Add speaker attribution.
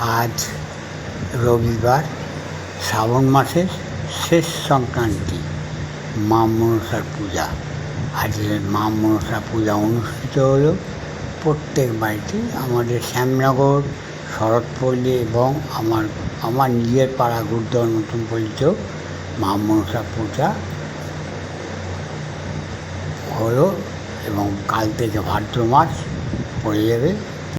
Speaker 1: আজ রবিবার, শ্রাবণ মাসের শেষ সংক্রান্তি, মা মনসার পূজা। আজ মা মনসা পূজা অনুষ্ঠিত হলো প্রত্যেক বাড়িতে আমাদের শ্যামনগর, শরৎপল্লী এবং আমার আমার নিজের পাড়া গুরুদর নতুন পল্লীতেও মা মনসা পূজা হলো এবং কাল থেকে ভাদ্র মাস পড়ে যাবে।